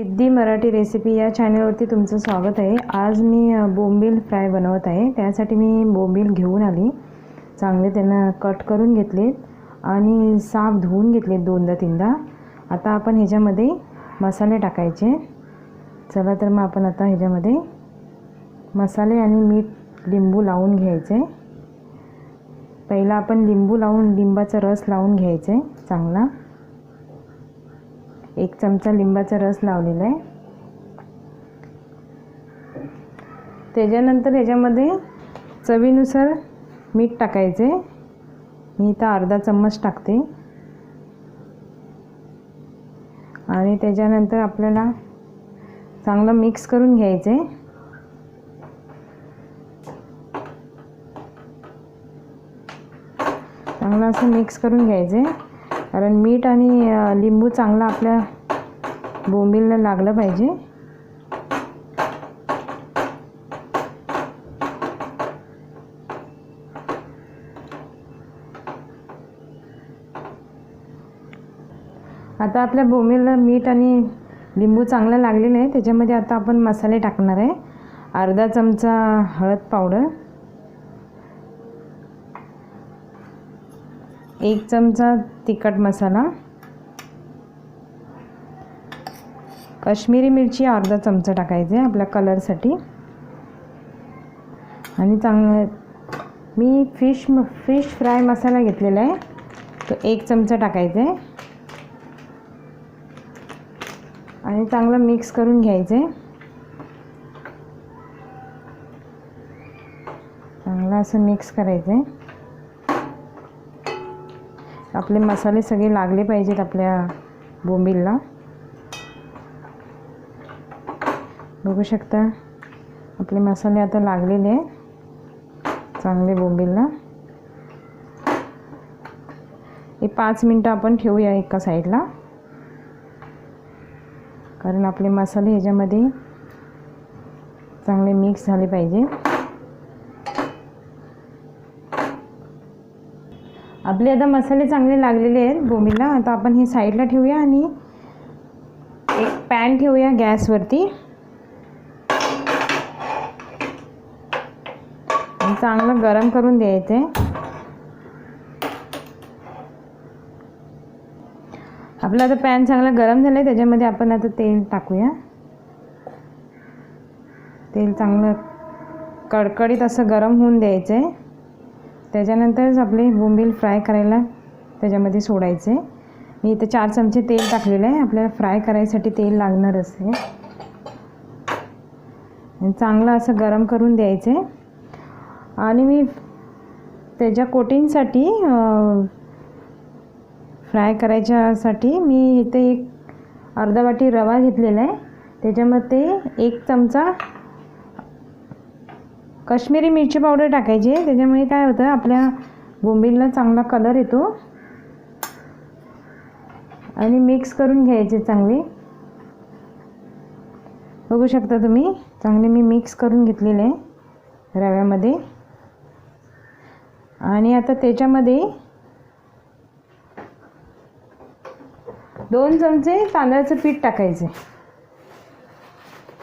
सिद्धी Marathi recipe या चॅनलवरती तुमचं स्वागत आहे. आज मी बोंबील फ्राय बनवत आहे. त्यासाठी मी बोंबील घेऊन आली. चांगले त्यांना कट करून घेतले आणि साफ धुवून घेतले दोनदा तीनदा. आता आपण ह्याच्यामध्ये मसाले टाकायचे. चला तर मग आपण आता ह्याच्यामध्ये मसाले आणि मीठ लिंबू लावून घ्यायचे. पहिला आपण लिंबू लावून लिंबाचा रस लावून घ्यायचे चांगला. एक चमचा लिंबाचा रस लावलेला आहे. त्याच्यानंतर ह्याच्यामध्ये चवीनुसार मीठ टाकायचे. मी इथं अर्धा चम्मच टाकते. आणि त्याच्यानंतर आपल्याला चांगलं मिक्स करून घ्यायचे. चांगलं असं मिक्स करून घ्यायचे. कारण मीठ आणि लिंबू चांगला आपल्या बोंबीलला लागलं पाहिजे. आता आपल्या बोंबीलला मीठ आणि लिंबू चांगलं लागलेलं आहे त्याच्यामध्ये आता आपण मसाले टाकणार आहे. अर्धा चमचा हळद पावडर. एक चमचा तिखट मसाला. काश्मीरी मिरची अर्धा चमचा टाकायचे आपल्या कलरसाठी आणि चांगलं मी फिश फिश फ्राय मसाला घेतलेला आहे. तो एक चमचा टाकायचा. आहे आणि चांगलं मिक्स करून घ्यायचं. आहे चांगलं असं मिक्स करायचं. आहे आपले मसाले सगळे लागले पाहिजेत आपल्या बोंबीलला. बघू शकता आपले मसाले आता लागलेले आहे चांगले बोंबीलला. हे पाच मिनटं आपण ठेवूया एका साईडला. कारण आपले मसाले ह्याच्यामध्ये चांगले मिक्स झाले पाहिजे. आपले आता मसाले चांगले लागलेले आहेत बोंबीला आता आपण हे साईडला ठेवूया आणि एक पॅन ठेवूया गॅसवरती. चांगलं गरम करून द्यायचं. आहे आपलं आता पॅन चांगला गरम झालं आहे त्याच्यामध्ये आपण आता तेल टाकूया. तेल चांगलं कडकडीत असं गरम होऊन द्यायचं आहे त्याच्यानंतरच आपले बोंबील फ्राय करायला त्याच्यामध्ये सोडायचे. मी इथे चार चमचे तेल टाकलेलं आहे. आपल्याला फ्राय करायसाठी तेल लागणारच आहे. चांगलं असं गरम करून द्यायचे. आणि मी त्याच्या कोटिंगसाठी फ्राय करायच्यासाठी मी इथे एक अर्धा वाटी रवा घेतलेला आहे. त्याच्यामध्ये एक चमचा काश्मीरी मिरची पावडर टाकायची. त्याच्यामुळे काय होतं आपल्या बोंबीलला चांगला कलर येतो. आणि मिक्स करून घ्यायचे चांगले. बघू शकता तुम्ही चांगले मी मिक्स करून घेतलेले आहे रव्यामध्ये. आणि आता त्याच्यामध्ये दोन चमचे तांदळाचं पीठ टाकायचे.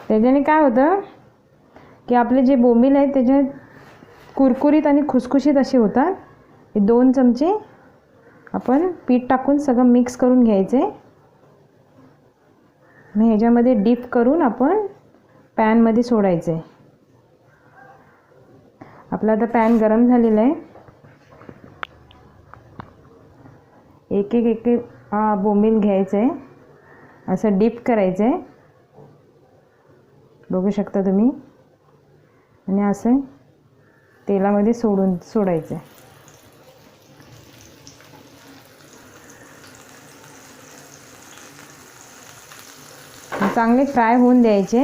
त्याच्याने काय होतं की आपले जे बोंबील आहेत त्याच्यात कुरकुरीत आणि खुसखुशीत असे होतात हे दोन चमचे आपण पीठ टाकून सगळं मिक्स करून घ्यायचे. मग ह्याच्यामध्ये डीप करून आपण पॅनमध्ये सोडायचं. आहे आपला आता पॅन गरम झालेला आहे. एक एक एक एक बोंबील घ्यायचं. आहे असं डीप करायचं. आहे बघू शकता तुम्ही. आणि असं तेलामध्ये सोडून सोडायचं. आहे चांगले फ्राय होऊन द्यायचे.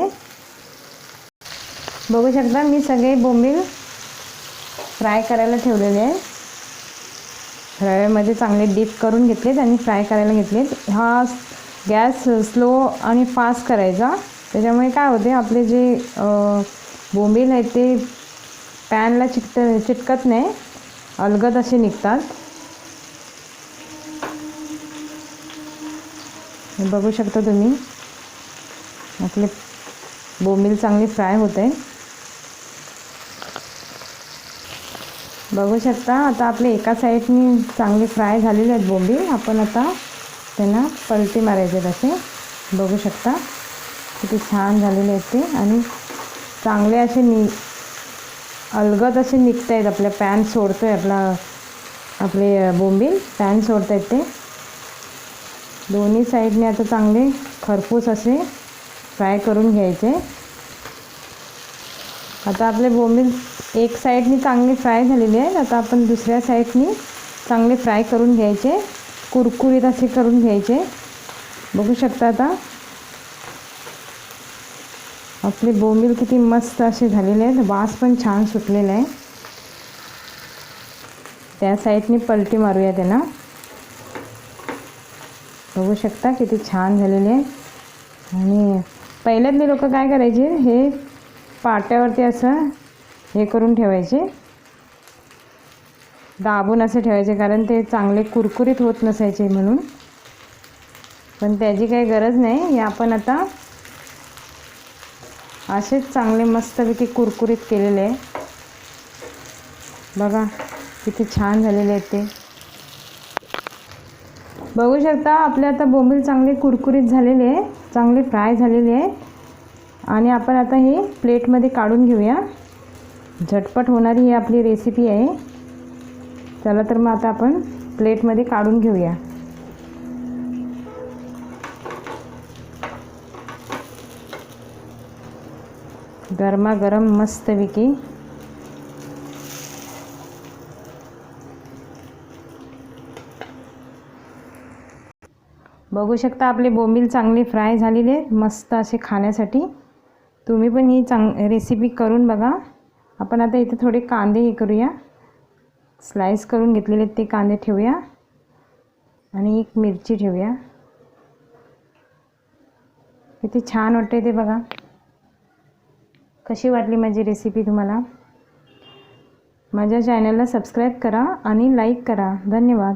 बघू शकता मी सगळे बोंबील फ्राय करायला ठेवलेले आहे. रव्यामध्ये चांगले डीप करून घेतलेत आणि फ्राय करायला घेतलेत. हा गॅस स्लो आणि फास्ट करायचा. त्याच्यामुळे काय होते आपले जे बोंबील आहेत ते पॅनला चिकत चिटकत नाही. अलगद असे निघतात. बघू शकता तुम्ही. आपले बोंबील चांगली फ्राय होत आहे बघू शकता आता आपले एका साईडनी चांगले फ्राय झालेले आहेत बोंबील. आपण आता त्यांना पलटी मारायचे आहेत असे. बघू शकता किती छान झालेले आहेत ते. आणि चांगले असे नि अलगद असे निघत आहेत आपल्या पॅन सोडतो आहे आपला आपले बोंबील पॅन सोडत आहेत ते. दोन्ही साईडने आता चांगले खरपूस असे फ्राय करून घ्यायचे. आता आपले बोंबील एक साईडनी चांगले फ्राय झालेले आहेत आता आपण दुसऱ्या साईडनी चांगले फ्राय करून घ्यायचे. कुरकुरीत असे करून घ्यायचे. बघू शकता आता. आपले बोंबील किती मस्त असे झालेले आहेत. वास पण छान सुटलेला आहे. त्या साईडनी पलटी मारूया त्यांना. बघू शकता किती छान झालेले आहे आणि पहिल्यातले लोक काय करायचे? हे पाट्यावरती असं हे करून ठेवायचे. दाबून असे ठेवायचे कारण ते चांगले कुरकुरीत होत नसायचे म्हणून. पण त्याची काही गरज नाही. हे आपण आता असेच चांगले मस्तपैकी कुरकुरीत केलेले आहे. बघा किती छान झालेले आहेत ते. बघू शकता आपले आता बोंबील चांगले कुरकुरीत झालेले आहे चांगले फ्राय झालेले आहे. आणि आपण आता हे प्लेटमध्ये काढून घेऊया. झटपट होणारी ही आपली रेसिपी आहे. चला तर मग आता आपण प्लेटमध्ये काढून घेऊया. गरमागरम मस्तपैकी बघू शकता आपले बोंबील चांगले फ्राय झालेले आहेत मस्त असे खाण्यासाठी. तुम्ही पण ही चांग रेसिपी करून बघा. आपण आता इथे थोडे कांदे हे करूया. स्लाईस करून घेतलेले ते कांदे ठेवूया. आणि एक मिरची ठेवूया. किती छान वाटते ते बघा. कशी वाटली माझी रेसिपी तुम्हाला? माझ्या चॅनलला सबस्क्राईब करा आणि लाईक करा. धन्यवाद.